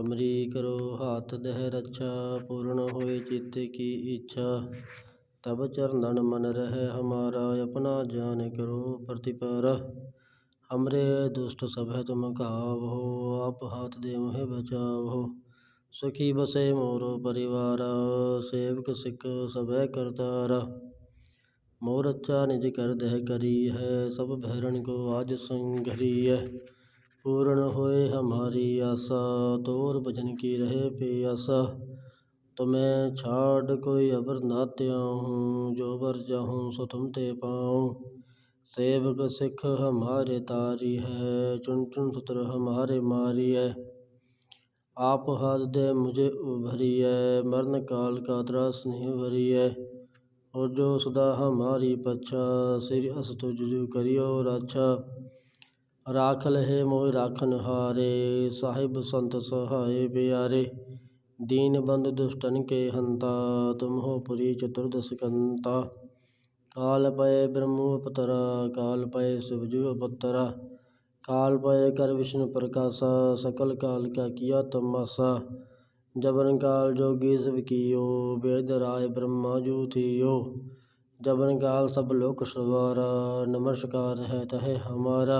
ਹਮਰੀ ਕਰੋ ਹਾਥ ਦਹਿ ਰੱਛਾ, ਪੂਰਨ ਹੋਏ ਚਿਤ ਕੀ ਇੱਛਾ। ਤਬ ਚਰਨਨ ਮਨ ਰਹਿ ਹਮਾਰਾ, ਆਪਣਾ ਜਾਨ ਕਰੋ ਪ੍ਰਤਿਪਾਰਾ। ਹਮਰੇ ਦੁਸ਼ਟ ਸਭੈ ਤੁਮ ਘਾਵਹੁ, ਆਪ ਹਾਥ ਦੇ ਮੋਹਿ ਬਚਾਵਹੁ। ਸੁਖੀ ਬਸੇ ਮੋਰ ਪਰਿਵਾਰਾ, ਸੇਵਕ ਸਿੱਖ ਸਭੈ ਕਰਤਾਰਾ। ਮੋਰ ਰੱਛਾ ਨਿਜ ਕਰ ਦਹਿ ਕਰੀ ਹੈ ਸਭ ਭੈਰਨ ਕੋ ਆਜ ਸੰਘਰੀ ਹੈ ਪੂਰਨ ਹੋਏ ਹਮਾਰੀ ਆਸਾ ਤੋਰ ਭਜਨ ਕੀ ਰਹੇ ਪਿਆਸਾ ਤੁਮੈ ਛਾੜ ਕੋਈ ਅਵਰ ਨਾ ਤਿਆਹੂੰ ਜੋ ਵਰ ਚਾਹੂੰ ਸੋ ਤੁਮ ਤੇ ਪਾਉ ਸੇਵਕ ਸਿੱਖ ਹਮਾਰੇ ਤਾਰੀ ਹੈ ਚੁਨ ਚੁਨ ਸੁਤਰ ਹਮਾਰੇ ਮਾਰੀ ਹੈ ਆਪ ਹਾਥ ਦੇ ਮੁਝੇ ਉਭਰੀਐ ਮਰਨ ਕਾਲ ਕਾ ਤਰਾਸ ਨਹੀਂ ਭਰੀਐ ਔ ਜੋ ਸਦਾ ਹਮਾਰੀ ਪਛਾ ਸ੍ਰੀ ਅਸ ਤੁਜ ਜੁ ਕਰਿਓ ਰਾਛਾ ਰਾਖ ਲਹੇ ਮੋਹਿ ਰਾਖਨ ਹਾਰੇ ਸਾਹਿਬ ਸੰਤ ਸਹਾਏ ਪਿਆਰੇ ਦੀਨ ਬੰਦ ਦੁਸ਼ਟਨ ਕੇ ਹੰਤਾ ਤੁਮ ਹੋ ਪੁਰੀ ਚਤੁਰਦਸ ਕੰਤਾ ਕਾਲ ਪਏ ਬ੍ਰਹਮੁ ਅਪਤਰਾ ਕਾਲ ਪਏ शिव जु अवतरा काल पय कर विष्णु प्रकाशा सकल काल का किया तमाशा जबन काल जोगी सब कियो वेद राय ब्रह्मा जू थियो जबन काल सब लोक सवारा नमस्कार है तह हमारा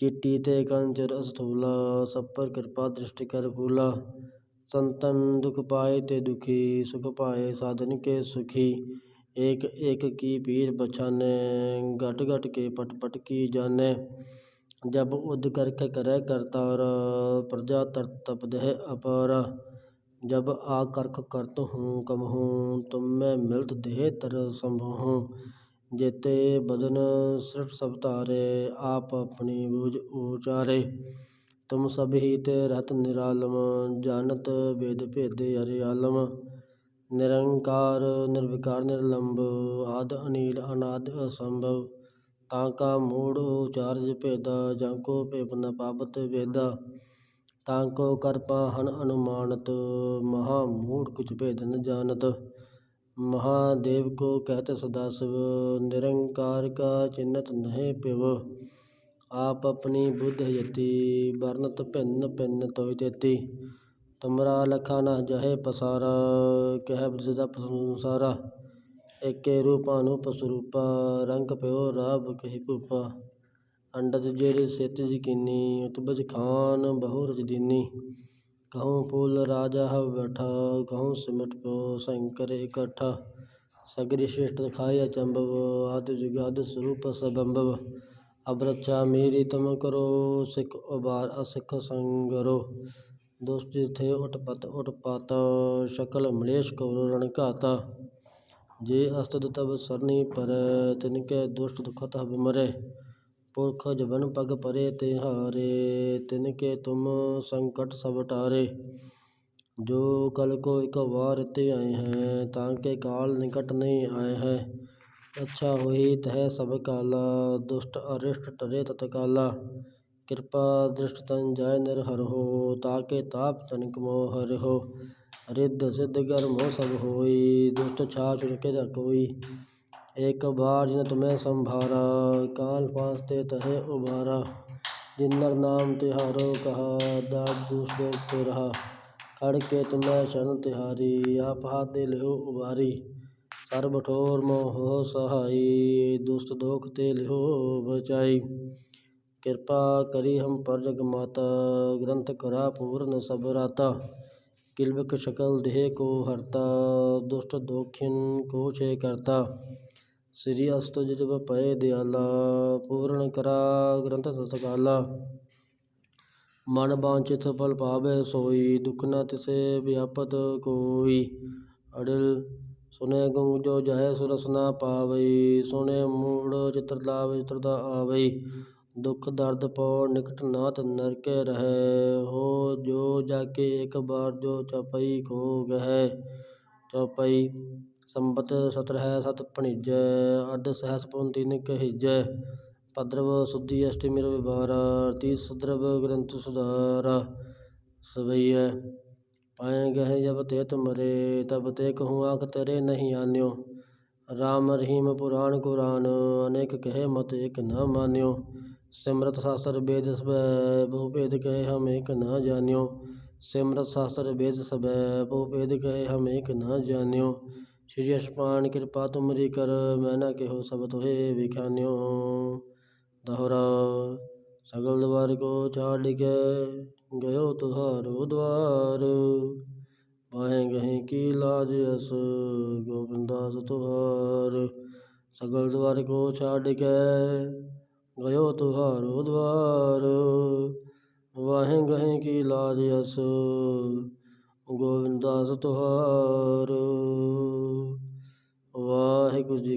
चिट्टी ते कंचर अस्थूला सब पर कृपा दृष्टि कर फूला संतन दुख पाए ते दुखी सुख पाए साधन के सुखी एक एक की पीर पछाने घट घट के पट पट की जाने जब उद करके करे करतारा प्रजा तर तप दह अपारा जब आ करख करत हूँ कम हूँ तुम में मिलत देह तर संभहूँ जेते बदन सृष्ट सब तारे आप अपनी बूझ उचारे तुम सब ही ते रहत निरालम जानत वेद भेदे हरे आलम ਨਿਰੰਕਾਰ ਨਿਰਵਿਕਾਰ ਨਿਰਲੰਭ ਆਦ ਅਨੀਲ ਅਨਾਦ ਅਸੰਭਵ ਤਾਂ ਕਾ ਮੂੜ ਉਚਾਰਜ ਭੇਦਾ ਜਾਂ ਕੋ ਭੇਪ ਨ ਪਾਵਤ ਵੇਦਾ ਤਾਂ ਕੋ ਕਰ ਪਾਹਨ ਅਨੁਮਾਨਤ ਮਹਾ ਮੂੜ ਕੁਛ ਭੇਦ ਨ ਜਾਣਤ ਮਹਾਦੇਵ ਕੋ ਕਹਿਤ ਸਦਾ शिव ਨਿਰੰਕਾਰ ਕਾ ਚਿੰਨਤ ਨਹਿ ਪਿਵ। ਆਪ ਆਪਣੀ ਬੁੱਧ ਯਤੀ ਵਰਨਤ ਭਿੰਨ ਭਿੰਨ ਤੋਇ ਤੇਤੀ। ਤੁਮਰਾ ਲਖਾ ਨਾ ਜਹੇ ਪਸਾਰਾ, ਕਹਿ ਬ੍ਰਿਜਦਾ ਸੰਸਾਰਾ। ਏਕੇ ਰੂਪਾਨੂਪ ਸਰੂਪਾ, ਰੰਗ ਪਿਓ ਰਾਬ ਕਹੀ ਭੂਪਾ। ਅੰਡਜ ਜਿਹੜੀ ਸਿਤ ਯਕੀਨੀ ਉਤਬਜ ਖਾਨ ਬਹੁ ਰਜਦੀਨੀ ਦੀਨੀ ਕਹੂੰ ਫੂਲ ਰਾਜਾ ਹਵ ਬੈਠਾ ਕਹੂੰ ਸਿਮਟ ਪਿਓ ਸ਼ੰਕਰ ਇਕੱਠਾ। ਸਗਰੀ ਸ੍ਰਿਸ਼ਟ ਖਾਇ ਅਚੰਭਵ, ਆਦ ਜੁਗਾਦ ਸਰੂਪ ਸਬੰਭਵ। ਅਬ ਰੱਛਾ ਮੇਰੀ ਤੁਮ ਕਰੋ, ਸਿੱਖ ਉਬਾਰ ਅਸਿੱਖ ਸੰਗਰੋ। ਦੁਸ਼ਟ ਥੇ ਉਟਪਤ ਉਟਪਾਤ ਸਕਲ ਮਲੇਸ਼ ਕਉ ਰਣ ਘਾਤਾ। ਜੇ ਅਸਤੁ ਤਬ ਸਰਨੀ ਪਰੈ, ਤਿਨ ਕੈ ਦੁਸ਼ਟ ਦੁਖਤ ਹਬ ਮਰੈ ਪੁਰਖ ਜਬਨ ਪਗ ਪਰੇ ਤੇ ਹਾਰੇ ਤਿਨ ਕੇ ਤੁਮ ਸੰਕਟ ਸਭ ਟਾਰੇ। ਜੋ ਕਲ ਕੋ ਇਕ ਵਾਰ ਤੇ ਆਏ ਹੈ, ਤਾਂ ਕੇ ਕਾਲ ਨਿਕਟ ਨਹੀਂ ਆਏ ਹੈ। ਅੱਛਾ ਹੋਈ ਤਹ ਸਭ ਕਾਲਾ, ਦੁਸ਼ਟ ਅਰਿਸ਼ਟ ਟਰੇ ਤਤਕਾਲਾ ਕਿਰਪਾ ਦ੍ਰਿਸ਼ਟ ਤਨ ਜਾਇ ਨਿਰ ਹਰ ਹੋ ਤਾਕੇ ਤਾਪ ਤਨਿਕ ਮੋਹ ਹਰ ਹੋ। ਰਿੱਧ ਸਿੱਧ ਗਰ ਮੋਹ ਸਭ ਹੋਈ ਦੁਸ਼ਟ ਛਾ ਚੁਨ ਕੇ ਨ ਕੋਈ ਏਕ ਬਾਰ ਜਿਨ ਤੁਮੈ ਸੰਭਾਰਾ, ਕਾਲ ਪਾਸ ਤੇ ਤਹੇ ਉਬਾਰਾ। ਜਿਨ ਨਰ ਨਾਮ ਤਿਹਾਰੋ ਕਹਾ ਦਾੜ ਦੂਸ ਦੋਖ ਰਹਾ। ਖੜ ਕੇ ਤੁਮੈ ਸ਼ਰਨ ਤਿਹਾਰੀ, ਆਪ ਹਾਥ ਦੇ ਸਰਬ ਠੋਰ ਮੋਹ ਸਹਾਈ ਦੁਸ਼ਟ ਦੋਖ ਤੇ ਲਿਓ ਬਚਾਈ। ਕਿਰਪਾ ਕਰੀ ਹਮ ਪਰ ਜਗ ਮਾਤਾ, ਗ੍ਰੰਥ ਕਰਾ ਪੂਰਨ ਸਭ ਰਾਤਾ। ਕਿਲਬਕ ਸ਼ਕਲ ਦੇਹ ਕੋ ਹਰਤਾ ਦੁਸ਼ਟ ਦੋਖਿਨ ਕੋ ਛੇ ਕਰਤਾ। ਸ੍ਰੀ ਅਸਤੁ ਜਬ ਪਏ ਦਿਆਲਾ, ਪੂਰਨ ਕਰਾ ਗ੍ਰੰਥ ਤਤਕਾਲਾ ਮਨ ਬਾਂਚਿਤ ਫਲ ਪਾਵੇ ਸੋਈ, ਦੁਖ ਨਾ ਤਿਸੇ ਵਿਆਪਤ ਕੋਈ। ਅੜਿਲ ਸੁਨੇ ਗੁੰਗ ਜੋ ਜਹੈ ਸੁਰਸ ਨਾ ਪਾਵਈ, ਸੁਨੇ ਮੂੜ ਚਿਤਰ ਲਾਵੇ ਚਿਤਰਦਾ ਆਵਈ। ਦੁਖ ਦਰਦ ਪਉ ਨਿਕਟ ਨਾਥ ਨਰਕੇ ਰਹੈ, ਹੋ ਜੋ ਜਾ ਕੇ ਇੱਕ ਬਾਰ ਜੋ ਚਪਈ ਖੋ ਗਹਿ। ਚੌਪਈ ਸੰਬਤ ਸਤਰਹਿ ਸਤ ਭਣੀਜੈ ਅੱਡ ਸਹਸ ਪੁਨ ਤਿਨ ਕਹੀਜੈ ਭਦਰਵ ਸੁਦੀ ਅਸ਼ਟਮੀ ਰਵਿਵਾਰ ਤੀ ਸਦਰਵ ਗ੍ਰੰਥ ਸੁਧਾਰ। ਸਵਈਐ ਪਾਏ ਗਹਿ ਜਬ ਤੇ ਤੁਮਰੇ ਤਬ ਤੇ ਕਹੂੰ ਆਖ ਤੇਰੇ ਨਹੀਂ ਆਨਿਓ। ਰਾਮ ਰਹੀਮ ਪੁਰਾਣ ਕੁਰਾਨ, ਅਨੇਕ ਕਹੇ ਮਤ ਏਕ ਨ ਮਾਨਿਓ। ਸਿਮਰਤ ਸ਼ਾਸਤਰ ਵੇਦ ਸਬੈ ਬਹੁ ਭੇਦ ਕਹੇ ਹਮ ਇਕ ਨ ਜਾਣਿਓ ਸਿਮਰਤ ਸ਼ਾਸਤਰ ਵੇਦ ਸਬੈ ਬਹੁ ਭੇਦ ਕਹੇ ਹਮ ਇਕ ਨ ਜਾਣਿਓ ਸ਼੍ਰੀ ਅਸ਼ਪਾਨ ਕਿਰਪਾ ਤੁਮਰੀ ਕਰ, ਮੈਂ ਨਾ ਕਿਹੋ ਸਭ ਤੋਹੇ ਵਿਖਾਨਿਓ। ਦਹਰਾ, ਸਗਲ ਦਵਾਰ ਕੋ ਛਾੜ ਕੇ ਗਇਓ ਤੁਹਾਰੋ ਦਵਾਰ। ਵਾਹੇ ਗਹੇ ਕੀ ਲਾਜ ਅਸ ਗੋਬਿੰਦਾਸ ਤੁਹਾਰ। ਸਗਲ ਦਵਾਰ ਕੋ ਛਾੜ ਕੇ ਗਇਓ ਤੁਹਾਰੋ ਦਵਾਰ। ਵਾਹੇ ਗਹੇ ਕੀ ਲਾਜ ਅਸ ਗੋਬਿੰਦਾਸ ਤੁਹਾਰ।